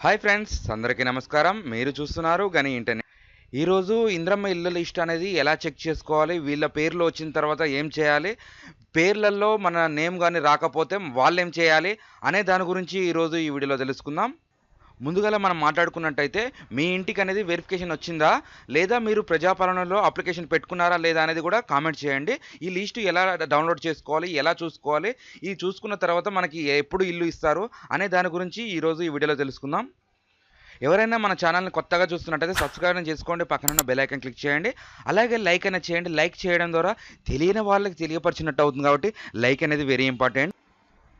Hi friends అందరికీ నమస్కారం. మీరు చూస్తున్నారు గని ఇంటర్నెట్. ఈరోజు ఇంద్రమ్మ ఇళ్ళ లిస్ట్ అనేది ఎలా చెక్ చేసుకోవాలి వీళ్ళ పేర్లు వచ్చిన తర్వాత ఏం చేయాలి పేర్లలో మన నేమ్ కానీ రాకపోతే వాళ్ళు ఏం చేయాలి అనే దాని గురించి ఈరోజు ఈ వీడియోలో తెలుసుకుందాం. ముందుగా మనం మాట్లాడుకున్నట్టయితే మీ ఇంటికి అనేది వెరిఫికేషన్ వచ్చిందా? లేదా మీరు ప్రజాపాలనలో అప్లికేషన్ పెట్టుకున్నారా లేదా అనేది కూడా కామెంట్ చేయండి. ఈ లిస్టు ఎలా డౌన్లోడ్ చేసుకోవాలి? ఎలా చూసుకోవాలి? ఇది చూసుకున్న తర్వాత మనకి ఎప్పుడు ఇల్లు ఇస్తారు? అనే దాని గురించి ఈరోజు ఈ వీడియోలో తెలుసుకుందాం. ఎవరైనా మన ఛానల్ని కొత్తగా చూస్తున్నట్టయితే సబ్స్క్రైబ్ చేసుకోండి. పక్కన ఉన్న బెల్ క్లిక్ చేయండి. అలాగే లైక్ అనేది చేయండి. లైక్ చేయడం ద్వారా తెలియని వాళ్ళకి తెలియపరిచినట్టు అవుతుంది కాబట్టి లైక్ అనేది వెరీ ఇంపార్టెంట్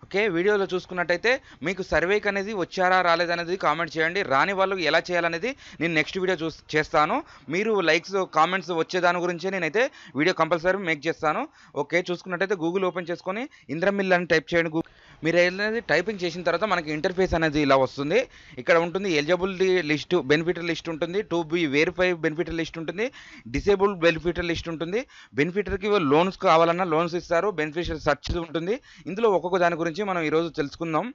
ఓకే వీడియోలో చూసుకున్నట్టయితే మీకు సర్వేకి అనేది వచ్చారా రాలేదనేది కామెంట్ చేయండి. రాని వాళ్ళు ఎలా చేయాలనేది నేను నెక్స్ట్ వీడియో చూ చేస్తాను. మీరు లైక్స్ కామెంట్స్ వచ్చే దాని గురించే నేనైతే వీడియో కంపల్సరీ మేక్ చేస్తాను. ఓకే చూసుకున్నట్టయితే గూగుల్ ఓపెన్ చేసుకొని ఇంద్రమిల్ అని టైప్ చేయండి గూగుల్ మీరు అనేది టైపింగ్ చేసిన తర్వాత మనకి ఇంటర్ఫేస్ అనేది ఇలా వస్తుంది. ఇక్కడ ఉంటుంది ఎలిజిబిలిటీ లిస్ట్ బెనిఫిట్ లిస్ట్ ఉంటుంది. To be verify benefit list ఉంటుంది. డిసేబుల్ బెనిఫిట్ లిస్ట్ ఉంటుంది. బెనిఫిటర్కి లోన్స్ కావాలన్నా లోన్స్ ఇస్తారు. బెనిఫిషియల్ సర్చ్ ఉంటుంది. ఇందులో ఒక్కొక్క దాని గురించి మనం ఈరోజు తెలుసుకుందాం.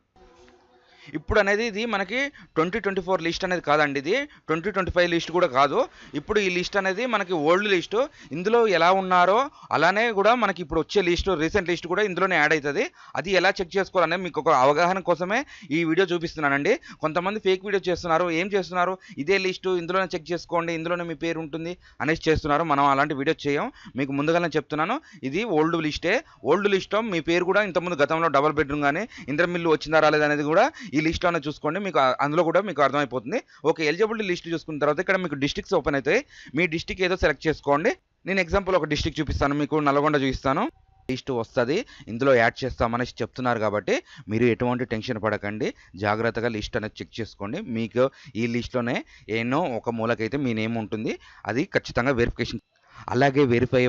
ఇప్పుడు అనేది ఇది మనకి ట్వంటీ ట్వంటీ ఫోర్ లిస్ట్ అనేది కాదండి ఇది. ట్వంటీ ట్వంటీ ఫైవ్ లిస్ట్ కూడా కాదు. ఇప్పుడు ఈ లిస్ట్ అనేది మనకి ఓల్డ్ లిస్టు. ఇందులో ఎలా ఉన్నారో అలానే కూడా మనకి ఇప్పుడు వచ్చే లిస్ట్ రీసెంట్ లిస్ట్ కూడా ఇందులోనే యాడ్ అవుతుంది. అది ఎలా చెక్ చేసుకోవాలనేది మీకు ఒక అవగాహన కోసమే ఈ వీడియో చూపిస్తున్నానండి. కొంతమంది ఫేక్ వీడియో చేస్తున్నారు. ఏం చేస్తున్నారు? ఇదే లిస్టు ఇందులోనే చెక్ చేసుకోండి. ఇందులోనే మీ పేరు ఉంటుంది అనేసి చేస్తున్నారు. మనం అలాంటి వీడియో చేయం. మీకు ముందుగానే చెప్తున్నాను. ఇది ఓల్డ్ లిస్టే. ఓల్డ్ లిస్ట్ మీ పేరు కూడా ఇంతకుముందు గతంలో డబల్ బెడ్రూమ్ కానీ ఇంద్రమిల్లు వచ్చిందా రాలేదనేది కూడా ఈ లిస్ట్లోనే చూసుకోండి. మీకు అందులో కూడా మీకు అర్థమైపోతుంది. ఓకే ఎలిజిబిలిటీ లిస్ట్ చూసుకున్న తర్వాత ఇక్కడ మీకు డిస్ట్రిక్ట్స్ ఓపెన్ అవుతాయి. మీ డిస్టిక్ ఏదో సెలెక్ట్ చేసుకోండి. నేను ఎగ్జాంపుల్ ఒక డిస్టిక్ చూపిస్తాను. మీకు నల్గొండ చూపిస్తాను. లిస్ట్ వస్తుంది. ఇందులో యాడ్ చేస్తామనేసి చెప్తున్నారు కాబట్టి మీరు ఎటువంటి టెన్షన్ పడకండి. జాగ్రత్తగా లిస్ట్ అనేది చెక్ చేసుకోండి. మీకు ఈ లిస్ట్లోనే ఎన్నో ఒక మూలకైతే మీ నేమ్ ఉంటుంది. అది ఖచ్చితంగా వెరిఫికేషన్ అలాగే వెరిఫై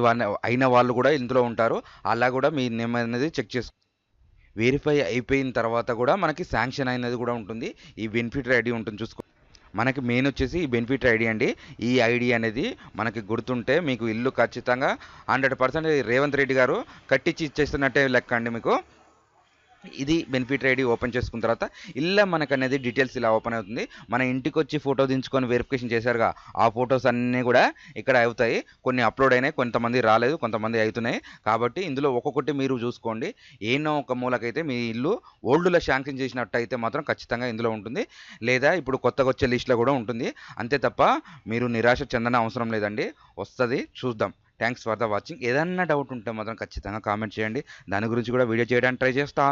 అయిన వాళ్ళు కూడా ఇందులో ఉంటారు. అలా కూడా మీ నేమ్ అనేది చెక్ చేసుకో వెరిఫై అయిపోయిన తర్వాత కూడా మనకి శాంక్షన్ అయినది కూడా ఉంటుంది. ఈ బెనిఫిట్ ఐడి ఉంటుంది చూసుకో. మనకి మెయిన్ వచ్చేసి ఈ బెనిఫిట్ ఐడి అండి. ఈ ఐడి అనేది మనకి గుర్తుంటే మీకు ఇల్లు ఖచ్చితంగా హండ్రెడ్ పర్సెంట్ రేవంత్ రెడ్డి గారు కట్టించి ఇచ్చేస్తున్నట్టే లెక్క అండి మీకు. ఇది బెనిఫిట్ ఐడి ఓపెన్ చేసుకున్న తర్వాత ఇలా మనకు అనేది డీటెయిల్స్ ఇలా ఓపెన్ అవుతుంది. మన ఇంటికి వచ్చి ఫోటో దించుకొని వెరిఫికేషన్ చేశారుగా ఆ ఫొటోస్ అన్నీ కూడా ఇక్కడ అవుతాయి. కొన్ని అప్లోడ్ అయినాయి కొంతమంది రాలేదు కొంతమంది అవుతున్నాయి కాబట్టి ఇందులో ఒక్కొక్కటి మీరు చూసుకోండి. ఏనో ఒక మూలకైతే మీ ఇల్లు ఓల్డ్లో శాంక్షన్ చేసినట్టు అయితే మాత్రం ఖచ్చితంగా ఇందులో ఉంటుంది. లేదా ఇప్పుడు కొత్తగా వచ్చే లిస్ట్లో కూడా ఉంటుంది. అంతే తప్ప మీరు నిరాశ చెందన అవసరం లేదండి. వస్తుంది చూద్దాం. థ్యాంక్స్ ఫర్ ద వాచింగ్ ఏదన్నా డౌట్ ఉంటే మాత్రం ఖచ్చితంగా కామెంట్ చేయండి. దాని గురించి కూడా వీడియో చేయడానికి ట్రై చేస్తా.